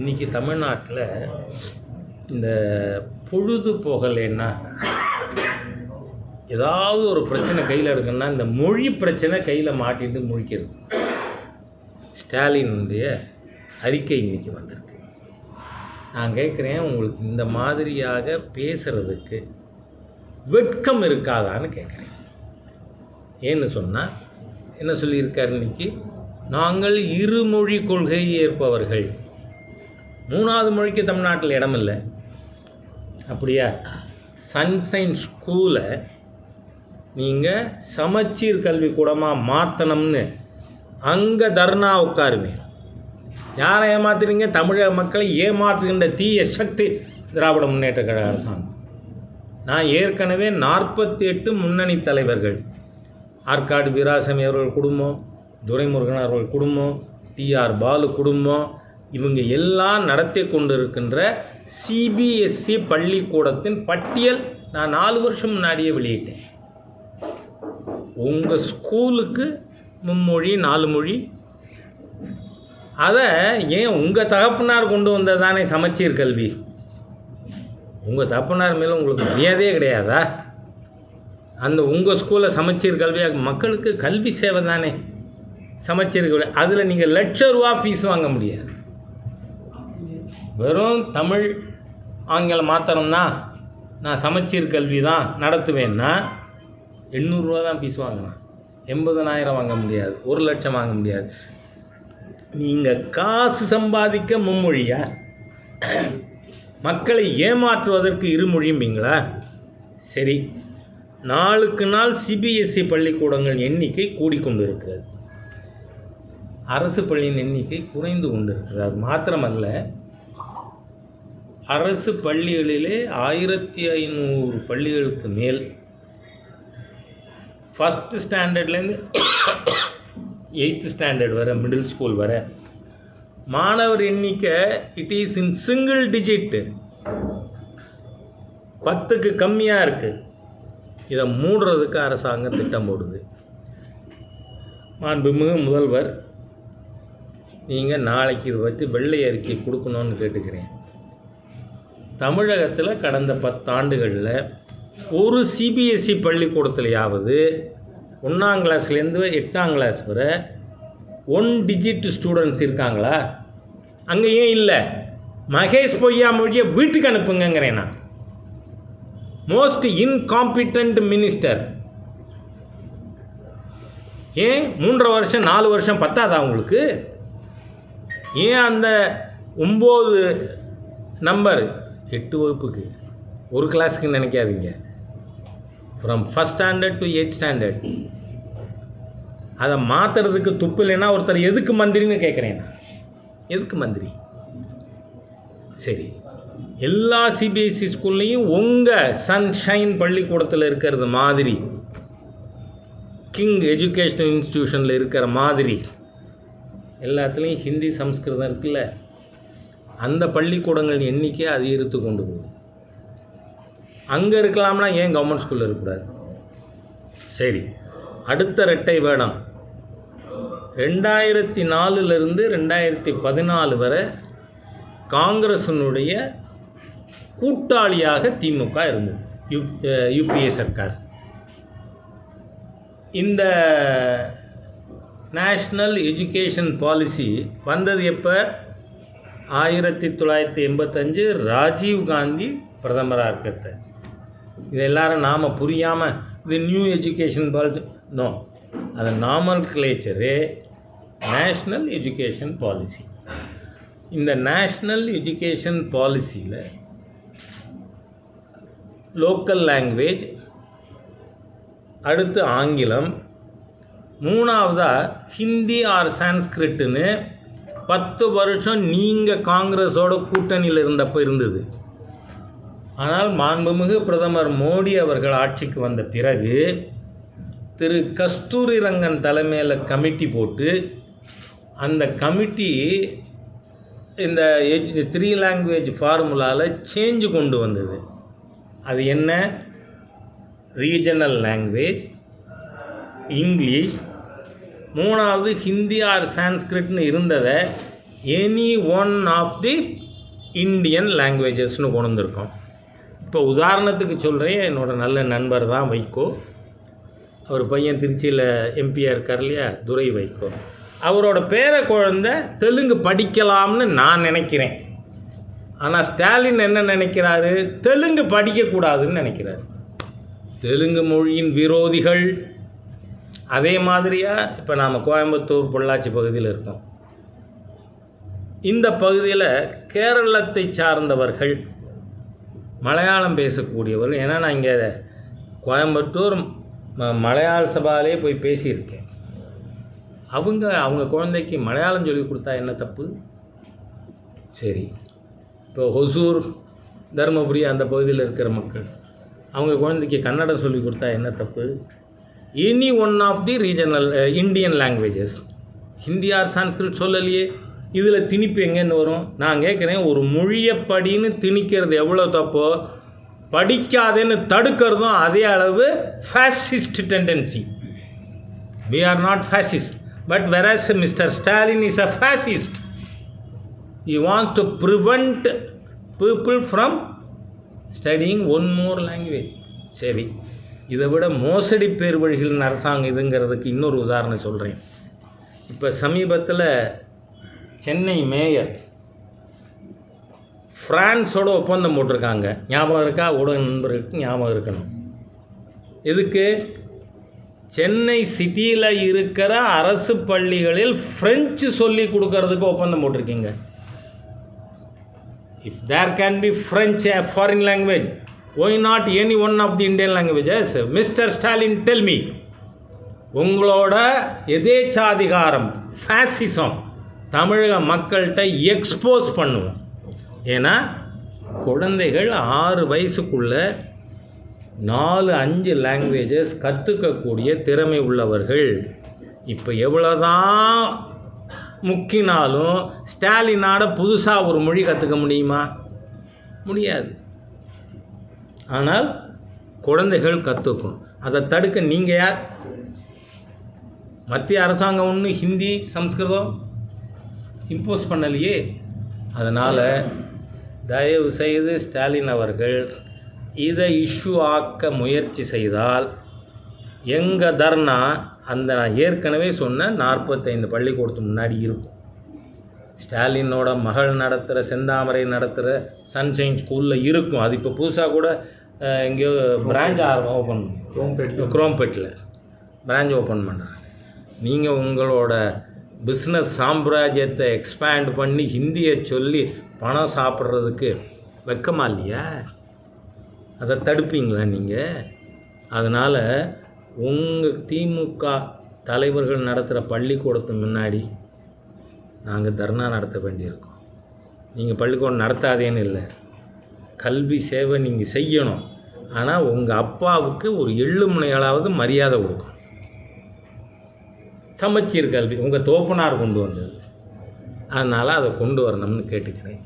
இன்றைக்கி தமிழ்நாட்டில் இந்த பொழுது போகலைன்னா ஏதாவது ஒரு பிரச்சனை கையில் இருக்குன்னா இந்த மொழி பிரச்சனை கையில் மாட்டிட்டு முழிக்கிறது. ஸ்டாலினுடைய அறிக்கை இன்றைக்கி வந்திருக்கு. நான் கேட்குறேன் உங்களுக்கு இந்த மாதிரியாக பேசுகிறதுக்கு வெட்கம் இருக்காதான்னு கேட்குறேன். ஏன்னு சொன்னால் என்ன சொல்லியிருக்கார் இன்னைக்கு? நாங்கள் இருமொழி கொள்கை ஏற்பவர்கள். மூணாவது மொழிக்கு தமிழ்நாட்டில் இடம் இல்லை அப்படியா சன்சைன் ஸ்கூலை நீங்கள் சமச்சீர் கல்விக்கூடமாக மாற்றணும்னு அங்கே தர்ணா உட்காருவேன் யாரை ஏமாத்துறீங்க? தமிழக மக்களை ஏமாற்றுகின்ற தீய சக்தி திராவிட முன்னேற்ற கழக அரசாங்கம். நான் ஏற்கனவே நாற்பத்தி எட்டு முன்னணி தலைவர்கள். ஆற்காடு வீராசாமி அவர்கள் குடும்பம் துரைமுருகன் அவர்கள் குடும்பம் டிஆர் பாலு குடும்பம் இவங்க எல்லாம் நடத்தி கொண்டிருக்கின்ற சிபிஎஸ்சி பள்ளிக்கூடத்தின் பட்டியல் நான் நாலு வருஷம் முன்னாடியே வெளியிட்டேன். உங்கள் ஸ்கூலுக்கு மும்மொழி நாலு மொழி. அதை ஏன் உங்கள் தகப்பனார் கொண்டு வந்தது தானே சமச்சீர் கல்வி? உங்கள் தகப்பனார் மேலே உங்களுக்கு மரியாதையே கிடையாதா? அந்த உங்கள் ஸ்கூலில் சமச்சீர் கல்வியாக மக்களுக்கு கல்வி சேவை தானே. சமச்சீர் கல்வி. அதில் நீங்கள் லட்ச ரூபா ஃபீஸ் வாங்க முடியாது. வெறும் தமிழ் ஆங்கிலம் மாத்திரம்னா நான் சமச்சீர் கல்வி தான் நடத்துவேன்னா எண்ணூறுரூவா தான் ஃபீஸ் வாங்கலாம் எண்பதனாயிரம் வாங்க முடியாது. ஒரு லட்சம் வாங்க முடியாது. நீங்கள் காசு சம்பாதிக்க மும்மொழியா மக்களை ஏமாற்றுவதற்கு இருமொழியும்பீங்களா? சரி. நாளுக்கு நாள் சிபிஎஸ்சி பள்ளிக்கூடங்கள் எண்ணிக்கை கூடிக்கொண்டு இருக்கிறது அரசு பள்ளியின் எண்ணிக்கை குறைந்து கொண்டிருக்கிறது. அது மாத்திரமல்ல அரசு பள்ளிகளிலே ஆயிரத்தி ஐநூறு பள்ளிகளுக்கு மேல் ஃபஸ்ட்டு ஸ்டாண்டர்ட்லேருந்து எயித்து ஸ்டாண்டர்ட் வர மிடில் ஸ்கூல் வர மாணவர் எண்ணிக்கை it is in single digit பத்துக்கு கம்மியாக இருக்குது இதை மூடுறதுக்கு அரசாங்கம் திட்டம் போடுது. மாண்புமிகு முதல்வர் நீங்கள் நாளைக்கு இதை பற்றி வெள்ளை அறிக்கை கொடுக்கணும்னு கேட்டுக்கிறேன். தமிழகத்தில் கடந்த பத்தாண்டுகளில் ஒரு சிபிஎஸ்சி பள்ளிக்கூடத்துலையாவது ஒன்றாம் கிளாஸ்லேருந்து எட்டாம் கிளாஸ் வரை ஒன் டிஜிட் ஸ்டூடெண்ட்ஸ் இருக்காங்களா? அங்கே ஏன் இல்லை? மகேஷ் பொய்யா மொழியை வீட்டுக்கு அனுப்புங்கிறேன் நான். மோஸ்ட் இன்காம்பிட்டன்ட் மினிஸ்டர் ஏன்? மூன்றரை வருஷம் நாலு வருஷம் பத்தாதா உங்களுக்கு? ஏன் அந்த ஒம்பது நம்பர் எட்டு வகுப்புக்கு. ஒரு கிளாஸுக்கு நினைக்காதீங்க. From first standard to eight standard அதை மாற்றுறதுக்கு துப்பு இல்லைன்னா ஒருத்தர் எதுக்கு மந்திரின்னு கேட்குறேன் நான். எதுக்கு மந்திரி? சரி. எல்லா சிபிஎஸ்சி ஸ்கூல்லையும் உங்கள் சன்ஷைன் பள்ளிக்கூடத்தில் இருக்கிறது மாதிரி கிங் எஜுகேஷனல் இன்ஸ்டிடியூஷனில் இருக்கிற மாதிரி எல்லாத்துலேயும் ஹிந்தி சம்ஸ்கிருதம் இருக்குல்ல. அந்த பள்ளிக்கூடங்கள் எண்ணிக்கை அதிகரித்து கொண்டு போகுது. அங்கே இருக்கலாம்னா ஏன் கவர்மெண்ட் ஸ்கூலில் இருக்கக்கூடாது? சரி அடுத்த ரெட்டை வேடம். ரெண்டாயிரத்தி நாலுலேருந்து ரெண்டாயிரத்தி பதினாலு வரை காங்கிரஸினுடைய கூட்டாளியாக திமுக இருந்தது. யூ யூபிஏ சர்க்கார். இந்த நேஷ்னல் எஜுகேஷன் பாலிசி வந்தது எப்போ? ஆயிரத்தி தொள்ளாயிரத்தி எண்பத்தஞ்சு ராஜீவ் காந்தி பிரதமராக இருக்கிறது. இது எல்லாரும் நாம் புரியாமல் இது நியூ எஜுகேஷன் பாலிசி நோ அது nomenclature national education policy இந்த நேஷ்னல் எஜுகேஷன் பாலிசியில் லோக்கல் லாங்குவேஜ் அடுத்து ஆங்கிலம் மூணாவதாக ஹிந்தி ஆர் சான்ஸ்கிரிட்டுன்னு பத்து வருஷம் நீங்கள் காங்கிரஸோட கூட்டணியில் இருந்தப்போ இருந்தது. ஆனால் மாண்புமிகு பிரதமர் மோடி அவர்கள் ஆட்சிக்கு வந்த பிறகு திரு கஸ்தூரி ரங்கன் தலைமையில் கமிட்டி போட்டு அந்த கமிட்டி இந்த த்ரீ லாங்குவேஜ் ஃபார்முலாவில் சேஞ்சு கொண்டு வந்தது. அது என்ன? ரீஜனல் லாங்குவேஜ் இங்கிலீஷ் மூணாவது ஹிந்தி ஆர் சான்ஸ்கிரிட்னு இருந்ததை any one of the Indian லாங்குவேஜஸ்னு கொண்டு வந்திருக்கோம் இப்போ உதாரணத்துக்கு சொல்கிறேன் என்னோட நல்ல நண்பர் தான் வைகோ. அவர் பையன் திருச்சியில் எம்பியாக இருக்கார் இல்லையா? துரை வைகோ. அவரோட பேர குழந்தை தெலுங்கு படிக்கலாம்னு நான் நினைக்கிறேன். ஆனால் ஸ்டாலின் என்ன நினைக்கிறாரு? தெலுங்கு படிக்கக்கூடாதுன்னு நினைக்கிறாரு. தெலுங்கு மொழியின் விரோதிகள் அதே மாதிரியாக இப்போ நாம் கோயம்புத்தூர் பொள்ளாச்சி பகுதியில் இருக்கோம். இந்த பகுதியில் கேரளத்தை சார்ந்தவர்கள் மலையாளம் பேசக்கூடியவர்கள் ஏன்னா நான் இங்கே கோயம்புத்தூர் ம மலையாள சபாலே போய் பேசியிருக்கேன். அவங்க அவங்க குழந்தைக்கு மலையாளம் சொல்லி கொடுத்தா என்ன தப்பு? சரி. இப்போ ஹொசூர் தருமபுரி அந்த பகுதியில் இருக்கிற மக்கள் அவங்க குழந்தைக்கு கன்னடம் சொல்லி கொடுத்தா என்ன தப்பு? Any one of the regional Indian languages Hindi or Sanskrit சொல்லலையே. இதில் திணிப்பு எங்கேன்னு வரும்? நான் கேட்குறேன் ஒரு மொழியை படின்னு திணிக்கிறது எவ்வளோ தப்போ படிக்காதேன்னு தடுக்கிறதும் அதே அளவு fascist tendency we are not fascist but whereas Mr Stalin is a fascist you want to prevent people from studying one more language சரி. இதை விட மோசடி பேர் வழிகளின் அரசாங்கம் இதுங்கிறதுக்கு இன்னொரு உதாரணம் சொல்கிறேன் இப்போ சமீபத்தில் சென்னை மேயர் ஃப்ரான்ஸோட ஒப்பந்தம் போட்டிருக்காங்க. ஞாபகம் இருக்கா? ஊடக நண்பர்களுக்கு ஞாபகம் இருக்கணும். எதுக்கு? சென்னை சிட்டியில் இருக்கிற அரசு பள்ளிகளில் ஃப்ரெஞ்சு சொல்லி கொடுக்கறதுக்கு ஒப்பந்தம் போட்டிருக்கீங்க. If there can be French foreign language why not any one of the Indian languages Mr Stalin tell me உங்களோட எதேச்சாதிகாரம் ஃபேசிசம் தமிழக மக்கள்கிட்ட எக்ஸ்போஸ் பண்ணுவோம். ஏன்னா குழந்தைகள் ஆறு வயசுக்குள்ளே நாலு அஞ்சு லாங்குவேஜஸ் கற்றுக்கக்கூடிய திறமை உள்ளவர்கள். இப்போ எவ்வளோதான் முக்கினாலும் ஸ்டாலினால புதுசாக ஒரு மொழி கற்றுக்க முடியுமா? முடியாது. ஆனால் குழந்தைகள் கற்றுக்கும் அதை தடுக்க நீங்கள் யார்? மத்திய அரசாங்கம் ஒன்று ஹிந்தி சம்ஸ்கிருதம் இம்போஸ் பண்ணலையே. அதனால் தயவு செய்து ஸ்டாலின் அவர்கள் இதை இஷ்யூ ஆக்க முயற்சி செய்தால் எங்கள் தர்ணா அந்த நான் ஏற்கனவே சொன்ன நாற்பத்தைந்து பள்ளிக்கூடத்துக்கு முன்னாடி இருக்கும். ஸ்டாலினோட மகள் நடத்துகிற செந்தாமரை நடத்துகிற சன்ஷைன் ஸ்கூலில் இருக்கும். அது இப்போ புதுசாக கூட எங்கேயோ பிரான்ச் ஆரம்பம் ஓப்பன் குரோம்பேட்டில் குரோம்பேட்டில் பிரான்ச் ஓப்பன் பண்ணுறாங்க நீங்கள் உங்களோட பிஸ்னஸ் சாம்ராஜ்யத்தை எக்ஸ்பேண்ட் பண்ணி ஹிந்தியை சொல்லி பணம் சாப்பிட்றதுக்கு வெக்கமா இல்லையா? அதை தடுப்பீங்களா நீங்கள் அதனால் உங்கள் திமுக தலைவர்கள் நடத்துகிற பள்ளிக்கூடத்து முன்னாடி நாங்கள் தர்ணா நடத்த வேண்டியிருக்கோம். நீங்கள் பள்ளிக்கூடம் நடத்தாதேன்னு இல்லை. கல்வி சேவை நீங்கள் செய்யணும். ஆனால் உங்கள் அப்பாவுக்கு ஒரு எள்ளு முனையாளாவது மரியாதை கொடுக்கும். சமச்சீர் கல்வி உங்கள் தோப்பனார் கொண்டு வந்தது. அதனால் அதை கொண்டு வரணும்னு கேட்டுக்கிறேன்.